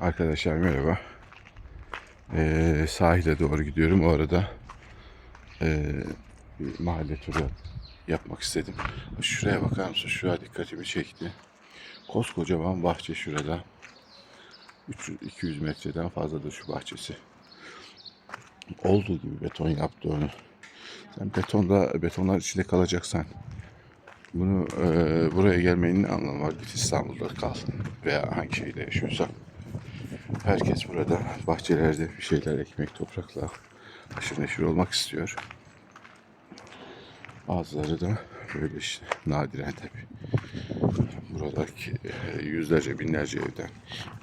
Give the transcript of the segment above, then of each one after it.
Arkadaşlar merhaba. Ee, sahile doğru gidiyorum. O arada ee, bir mahalle turu yapmak istedim. Şuraya bakar mısın? Şuraya dikkatimi çekti. Koskocaman bahçe şurada. 300-200 metreden fazladır şu bahçesi. Olduğu gibi beton yaptı onu. Sen betonda betonlar içinde kalacaksan bunu ee, buraya gelmenin anlamı var? Git İstanbul'da kal veya hangi şehirde yaşıyorsan. Herkes burada bahçelerde bir şeyler ekmek, toprakla haşır neşir olmak istiyor. Bazıları da böyle işte nadiren tabii. Buradaki e, yüzlerce binlerce evden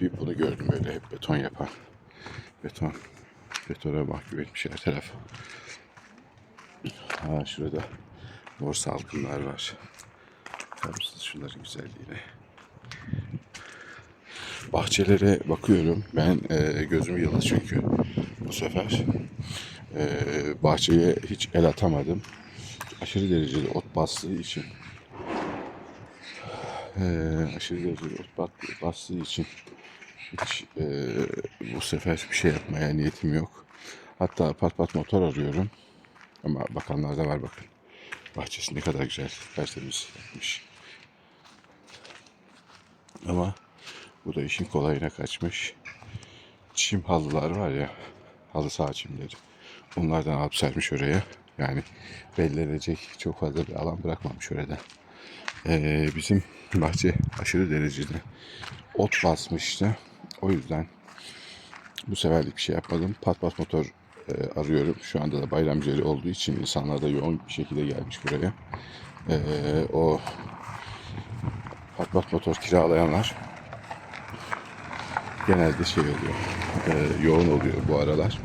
bir bunu gördüm böyle hep beton yapan. Beton, betona mahkum etmiş her taraf. Ha şurada mor salkımlar var. Bakar mısınız şunların güzelliğine? Bahçelere bakıyorum. Ben e, gözüm yılı çünkü bu sefer e, bahçeye hiç el atamadım. Aşırı derecede ot bastığı için e, aşırı derecede ot bat- bastığı için hiç e, bu sefer bir şey yapmaya niyetim yok. Hatta pat pat motor arıyorum. Ama bakanlar da var bakın. Bahçesi ne kadar güzel, tertemiz yapmış. Ama bu da işin kolayına kaçmış. Çim halılar var ya, halı saha çimleri. Onlardan alıp sermiş oraya. Yani belli edecek çok fazla bir alan bırakmamış orada. Ee, bizim bahçe aşırı derecede ot basmıştı. O yüzden bu seferlik bir şey yapmadım. Pat pat motor e, arıyorum. Şu anda da bayram üzeri olduğu için insanlar da yoğun bir şekilde gelmiş buraya. Ee, o pat pat motor kiralayanlar genelde şey oluyor, e, yoğun oluyor bu aralar.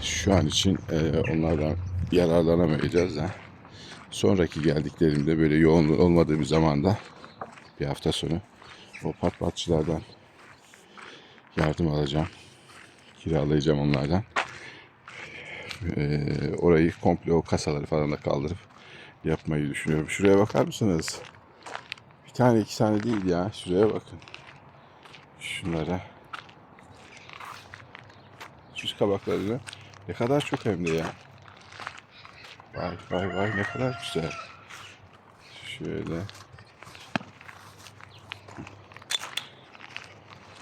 Şu an için e, onlardan yararlanamayacağız da sonraki geldiklerimde böyle yoğun olmadığı bir zamanda bir hafta sonu o patpatçılardan yardım alacağım. Kiralayacağım onlardan. E, orayı komple o kasaları falan da kaldırıp yapmayı düşünüyorum. Şuraya bakar mısınız? Bir tane iki tane değil ya. Şuraya bakın. Şunlara. Süs kabaklarını. Ne kadar çok hem de ya. Vay vay vay ne kadar güzel. Şöyle.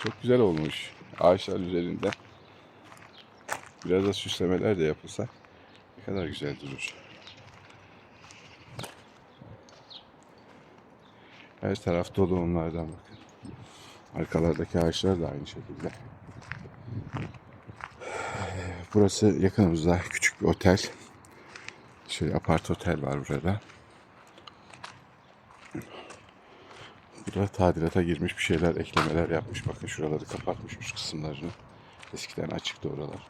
Çok güzel olmuş. Ağaçlar üzerinde. Biraz da süslemeler de yapılsa ne kadar güzel durur. Her taraf dolu onlardan bakın. Arkalardaki ağaçlar da aynı şekilde. Burası yakınımızda küçük bir otel. Şöyle apart otel var burada. Burada tadilata girmiş bir şeyler, eklemeler yapmış. Bakın şuraları kapatmış üst kısımlarını. Eskiden açıktı oralar.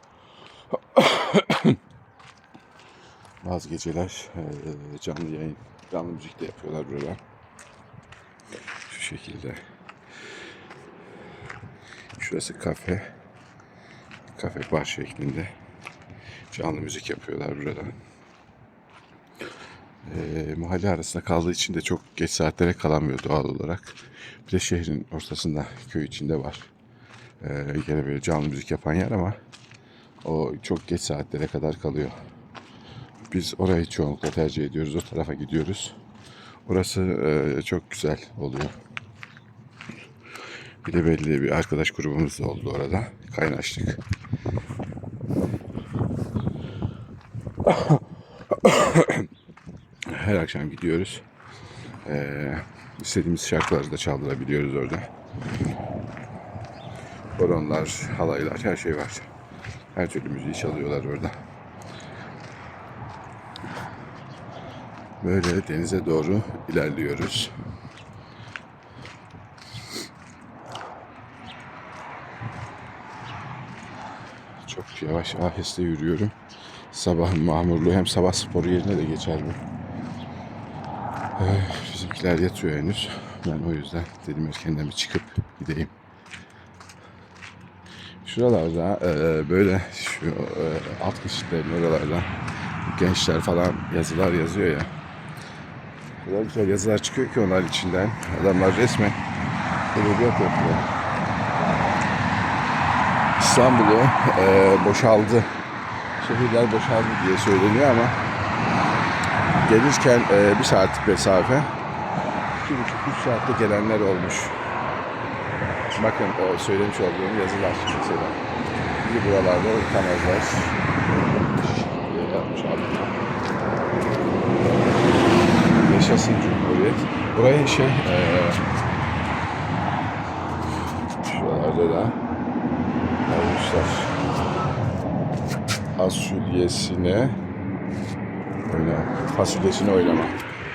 Bazı geceler eee, canlı yayın, canlı müzik de yapıyorlar burada. Şu şekilde. Şurası kafe. Kafe bar şeklinde. Canlı müzik yapıyorlar burada. Ee, mahalle arasında kaldığı için de çok geç saatlere kalamıyor doğal olarak. Bir de şehrin ortasında, köy içinde var. Ee, gene böyle canlı müzik yapan yer ama o çok geç saatlere kadar kalıyor. Biz orayı çoğunlukla tercih ediyoruz. O tarafa gidiyoruz. Orası e, çok güzel oluyor. Bir de belli bir arkadaş grubumuz da oldu orada. Kaynaştık. Her akşam gidiyoruz. Ee, istediğimiz şarkıları da çaldırabiliyoruz orada. Horonlar, halaylar, her şey var. Her türlü müziği çalıyorlar orada. Böyle denize doğru ilerliyoruz. Çok yavaş aheste yürüyorum. Sabahın mahmurluğu hem sabah sporu yerine de geçer bu. Ee, bizimkiler yatıyor henüz. Ben o yüzden dedim erkenden bir çıkıp gideyim. Şuralarda e, böyle şu e, alt geçitlerin oralarda gençler falan yazılar yazıyor ya. Kadar güzel yazılar çıkıyor ki onlar içinden. Adamlar resmen edebiyat yapıyor. İstanbul'u e, boşaldı. Şehirler boşaldı diye söyleniyor ama gelirken e, bir saatlik mesafe iki buçuk üç saatte gelenler olmuş. Bakın o söylemiş olduğum yazılar mesela. Bizi buralarda diye yazmış abi. Yaşasın Cumhuriyet. Burayı şey eee şuralarda da yazmışlar. Fasulyesine oynama. Fasulyesine oynama.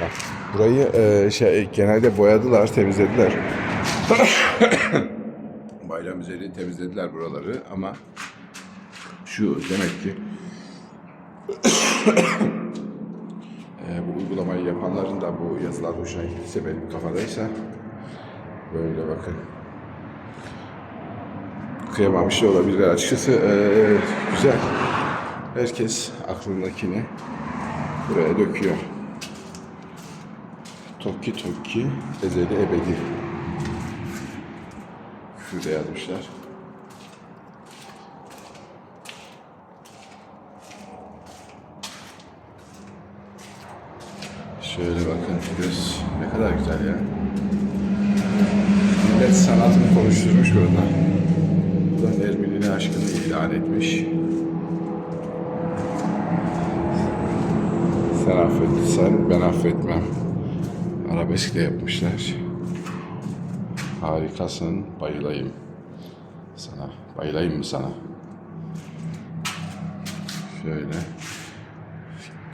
Bak, burayı eee, şey genelde boyadılar, temizlediler. Bayram üzeri temizlediler buraları ama şu demek ki Ee, bu uygulamayı yapanların da bu yazılar hoşuna gittiyse benim kafadaysa böyle bakın. Kıyamamış da olabilirler açıkçası. ee, güzel. Herkes aklındakini buraya döküyor. Tokki Tokki ezeli ebedi. De yazmışlar. Şöyle bakın göz ne kadar güzel ya. Millet sanatını konuşturmuş burada. Buradan Ermeni'nin aşkını ilan etmiş. Sen affetsen ben affetmem. Arabesk de yapmışlar. Harikasın, bayılayım. Sana, bayılayım mı sana? Şöyle.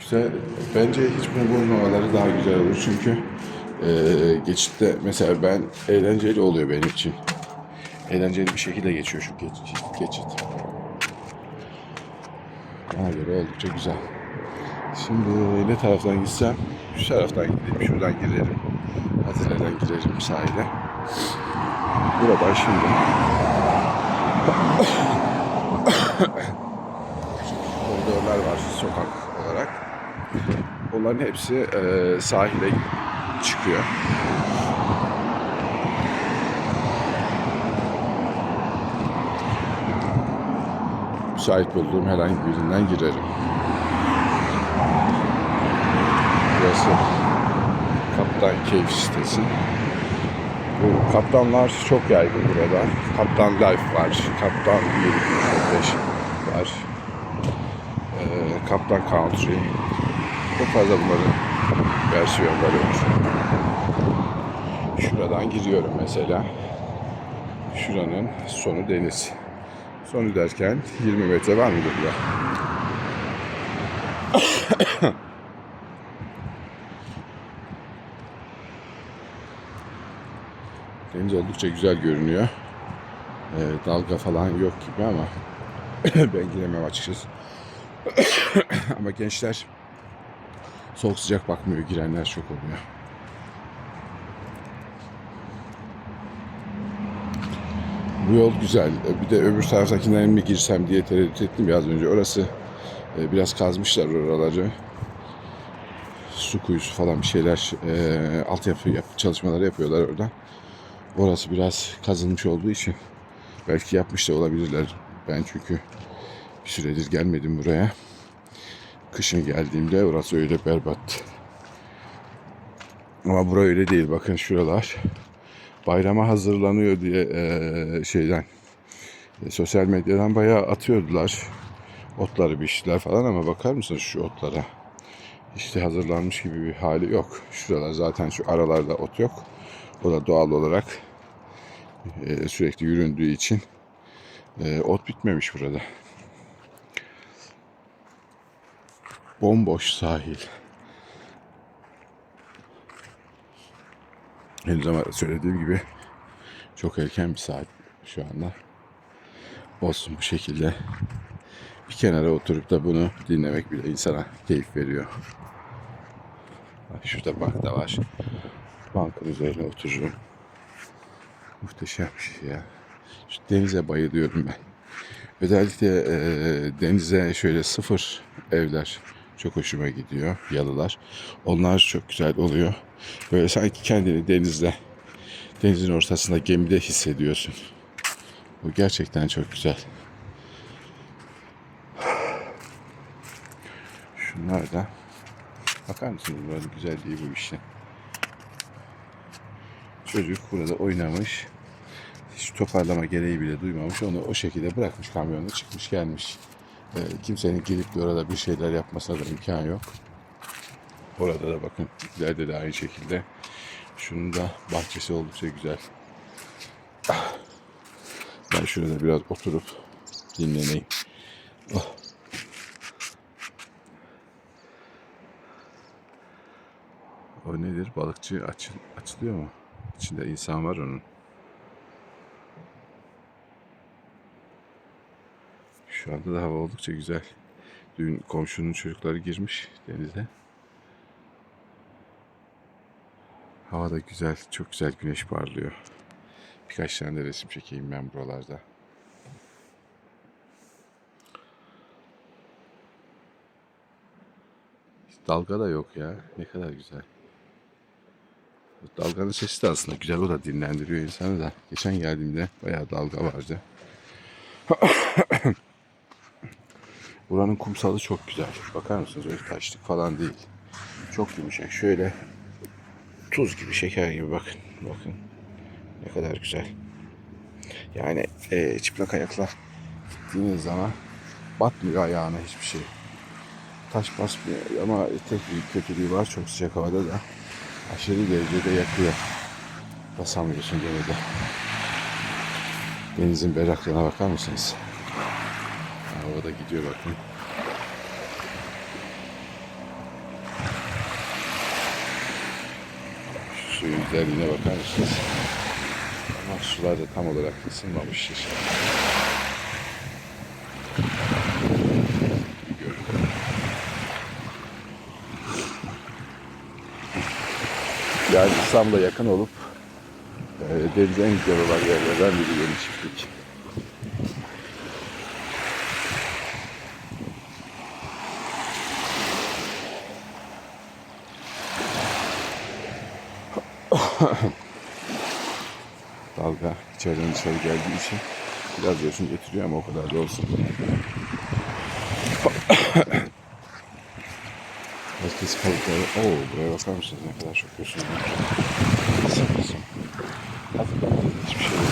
Güzel. Bence hiç bunu bulmamaları daha güzel olur. Çünkü eee, geçitte mesela ben eğlenceli oluyor benim için. Eğlenceli bir şekilde geçiyor şu geçit. geçit. Bana göre oldukça güzel. Şimdi ne taraftan gitsem? Şu taraftan gideyim, şuradan girerim. Hazine'den girerim sahile. Buradan şimdi koridorlar var sokak olarak. Onların hepsi eee, sahile çıkıyor. Müsait bulduğum herhangi birinden girerim. Burası Kaptan Keyif sitesi. Bu kaptanlar çok yaygın burada. Kaptan Life var. Kaptan 1.5 var. Ee, Kaptan Country. Çok fazla bunların versiyonları var. Şuradan giriyorum mesela. Şuranın sonu deniz. Sonu derken 20 metre var mıdır burada? Deniz oldukça güzel görünüyor. Ee, dalga falan yok gibi ama ben giremem açıkçası. ama gençler soğuk sıcak bakmıyor. Girenler çok oluyor. Bu yol güzel. Ee, Bir de öbür taraftakinden mi girsem diye tereddüt ettim ya az önce. Orası e, biraz kazmışlar oraları. Su kuyusu falan bir şeyler e, altyapı yap, çalışmaları yapıyorlar orada. Orası biraz kazılmış olduğu için belki yapmış da olabilirler. Ben çünkü bir süredir gelmedim buraya. Kışın geldiğimde orası öyle berbat. Ama bura öyle değil. Bakın şuralar bayrama hazırlanıyor diye eee, şeyden e, sosyal medyadan bayağı atıyordular. Otları biçtiler falan ama bakar mısınız şu otlara? İşte hazırlanmış gibi bir hali yok. Şuralar zaten şu aralarda ot yok. O da doğal olarak e, sürekli yüründüğü için e, ot bitmemiş burada. Bomboş sahil. Henüz ama söylediğim gibi çok erken bir saat şu anda. Olsun bu şekilde bir kenara oturup da bunu dinlemek bile insana keyif veriyor. Bak şurada bank da var. Bankın üzerine otururum. Muhteşem bir şey ya. Şu denize bayılıyorum ben. Özellikle e, denize şöyle sıfır evler çok hoşuma gidiyor yalılar. Onlar çok güzel oluyor. Böyle sanki kendini denizde, denizin ortasında gemide hissediyorsun. Bu gerçekten çok güzel. Şunlar da bakar mısınız buranın güzelliği bu işte. Çocuk burada oynamış. Hiç toparlama gereği bile duymamış. Onu o şekilde bırakmış kamyonda çıkmış gelmiş. Ee, kimsenin gelip de orada bir şeyler yapmasına da imkan yok. Orada da bakın ileride de aynı şekilde. Şunun da bahçesi oldukça güzel. Ben şurada biraz oturup dinleneyim. Oh. O nedir? Balıkçı açıl, açılıyor mu? İçinde insan var onun. Şu anda da hava oldukça güzel. Dün komşunun çocukları girmiş denize. Hava da güzel, çok güzel güneş parlıyor. Birkaç tane de resim çekeyim ben buralarda. Dalga da yok ya. Ne kadar güzel. Dalganın sesi de aslında güzel. O da dinlendiriyor insanı da. Geçen geldiğimde bayağı dalga vardı. Buranın kumsalı çok güzel. Bakar mısınız? Öyle taşlık falan değil. Çok yumuşak. Şöyle tuz gibi, şeker gibi bakın. Bakın. Ne kadar güzel. Yani e, çıplak ayakla gittiğiniz zaman batmıyor ayağına hiçbir şey. Taş basmıyor ama tek bir kötülüğü var. Çok sıcak havada da aşırı derecede yakıyor. Basamıyorsun gene de. Denizin berraklığına bakar mısınız? Havada gidiyor bakın. Suyun güzelliğine bakar mısınız? Ama sular da tam olarak. Bir görün. Yani İstanbul'a yakın olup e, denize en güzel olan yerlerden biri yeni çiftlik. Dalga içeriden dışarı geldiği için biraz yosun getiriyor ama o kadar da olsun. Herkes kayıtları. Oo buraya bakar mısınız ne kadar çok yosun var. Kısım hiçbir şey yok.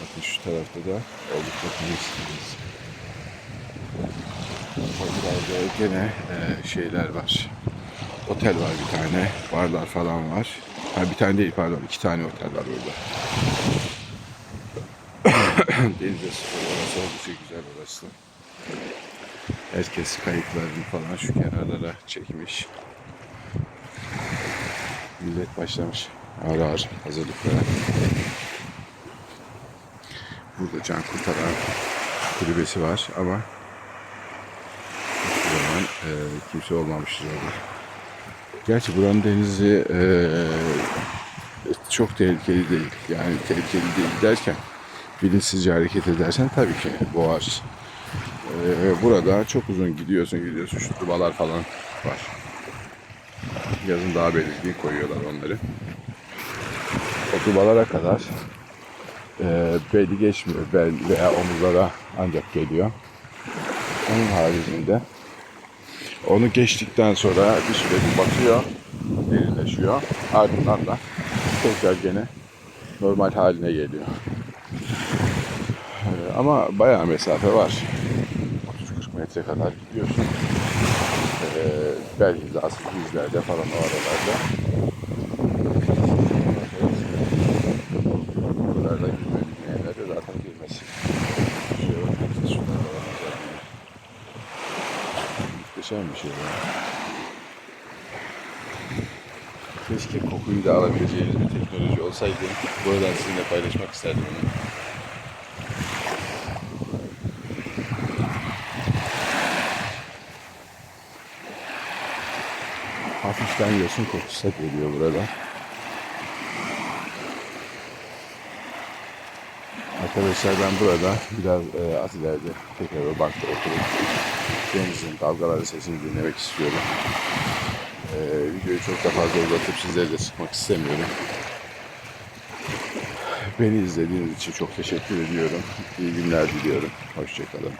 Bakın şu tarafta da oldukça temiz. Buralarda gene e, şeyler var. Otel var bir tane. Barlar falan var. Ha bir tane değil pardon. iki tane otel var burada. Denize sıfır orası oldukça güzel orası. Herkes kayıklarını falan şu kenarlara çekmiş. Millet başlamış ağır ağır hazırlıklara. Burada can kurtaran kulübesi var ama e, kimse olmamıştır orada. Gerçi buranın denizi e, çok tehlikeli değil. Yani tehlikeli değil derken bilinçsizce hareket edersen tabii ki boğar. Ee, burada çok uzun gidiyorsun gidiyorsun şu tubalar falan var. Yazın daha belirgin koyuyorlar onları. O tubalara kadar e, belli geçmiyor. Bel veya omuzlara ancak geliyor. Onun haricinde onu geçtikten sonra bir süre bir batıyor, derinleşiyor. Ardından da tekrar gene normal haline geliyor. Ee, Ama bayağı mesafe var. 30-40 metre kadar gidiyorsun. Ee, bel hizası yüzlerde falan o aralarda. Buralarda girme bilmeyenler de zaten girmez. Şuraya bakar mısınız? Şunlara bakın güzelliğine. Muhteşem bir şey ya. Keşke kokuyu da alabileceğiniz bir teknoloji olsaydı. Buradan sizinle paylaşmak isterdim onu. Hafiften yosun kokusu geliyor burada. Arkadaşlar ben burada biraz e, az ileride tekrar bankta oturup denizin dalgaları sesini dinlemek istiyorum. E, videoyu çok da fazla uzatıp sizleri de sıkmak istemiyorum. Beni izlediğiniz için çok teşekkür ediyorum. İyi günler diliyorum. Hoşçakalın.